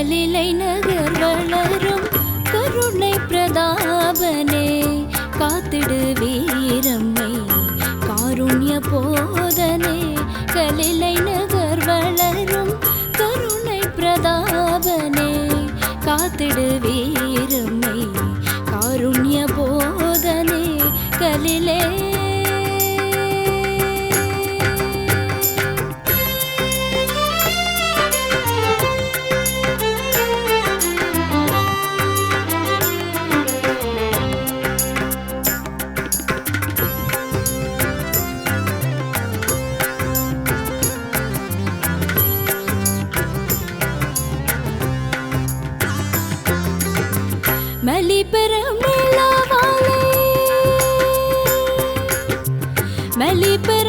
கலிலை நகர் வளரும் கருணை பிரதாபனே. காத்திடு வீரம்மை காருண்ய போதனே. கலிலை நகர் வளரும் கருணை பிரதாபனே. காத்திடு வீர மலி பெருமிழவாலை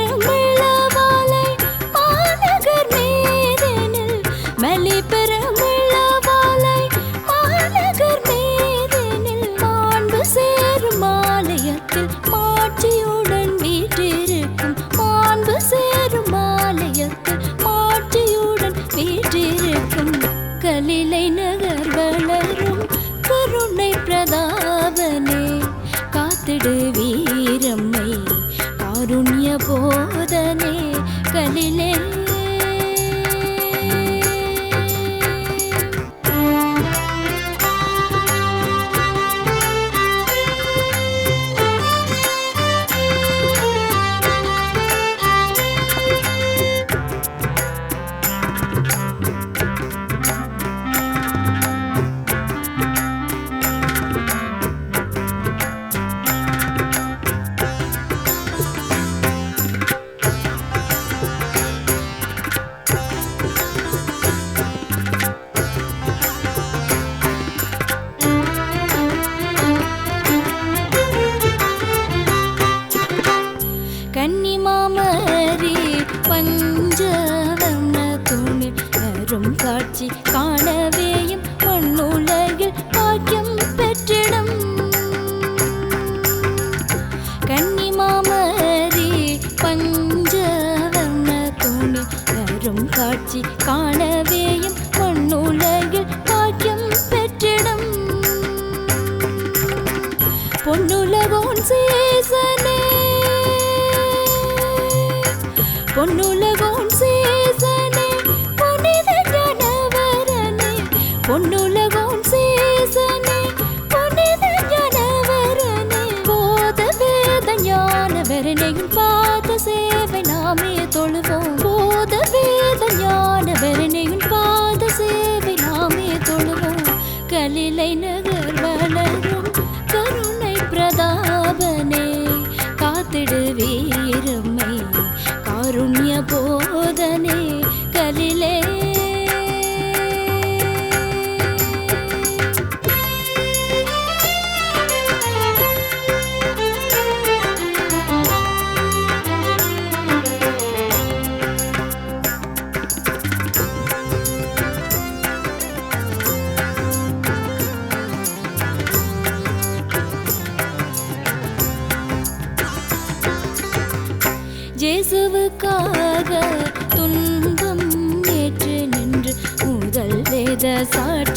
காட்சி காணவேயும் மண்ணுலகில் பாக்கியம் பெற்றிடும். பொன்னுலகோன் சீசனே பொன்னுல 泪能。துன்பம் ஏற்று நின்று முதல் வேத சாட்சியாக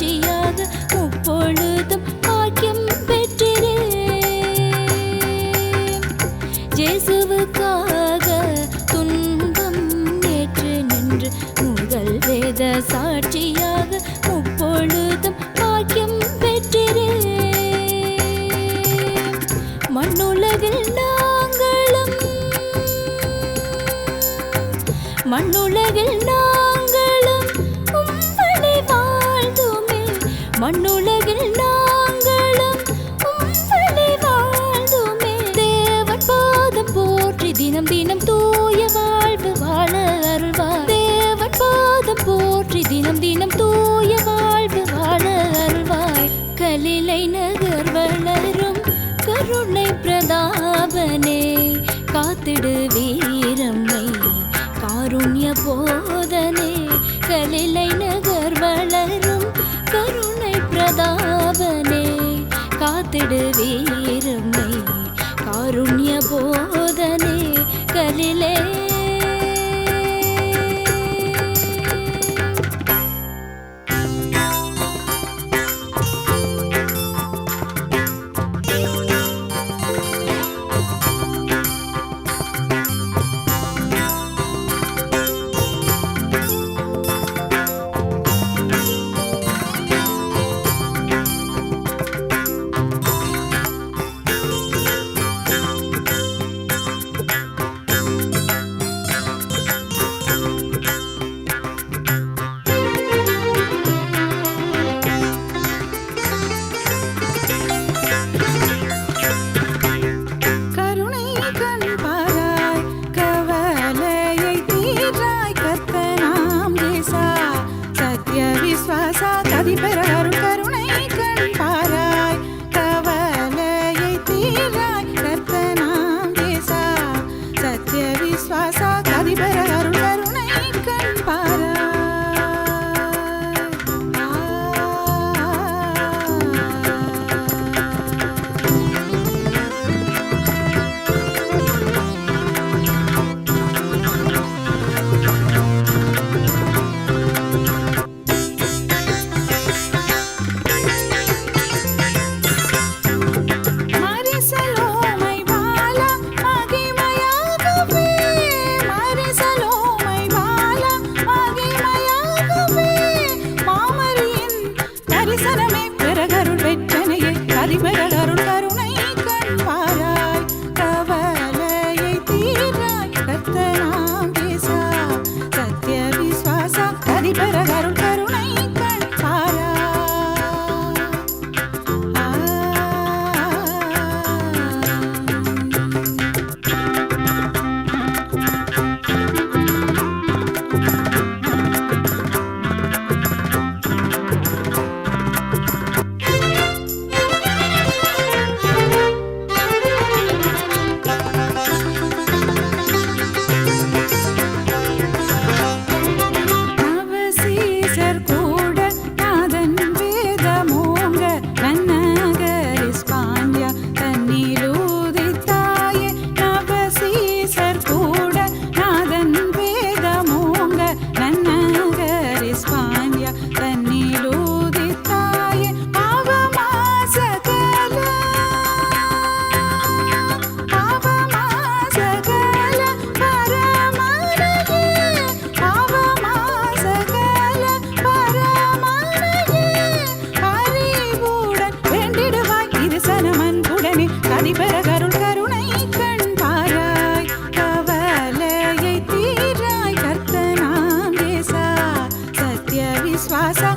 மண்ணுலகில் நாங்களும் உம்மனை வாழ்ந்துமே. மண்ணுலகில் நாங்களும் உம்மனை வாழ்ந்துமே. தேவன் பாதம் போற்றி தினம் தினம் தூய வாழ்வு வாழ அருள்வார். தேவன் பாதம் போற்றி தினம் தினம் தூய வாழ்வு வாழ அருள்வாய் கலிலை நகர் வளரும் கருணை பிரதாபனே. காத்திடுவீர் கலிலை நகர் வளரும் கருணை பிரதாபனே. காத்திடு வீரம்மை காருண்ய போதனே. கலிலே liberar.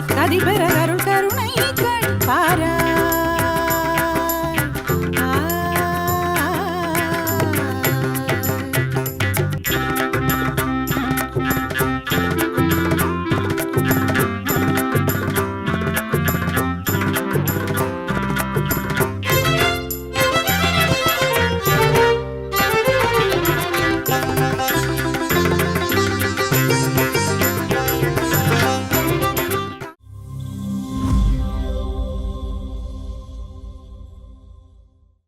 கதிபெற அருள் கருணை.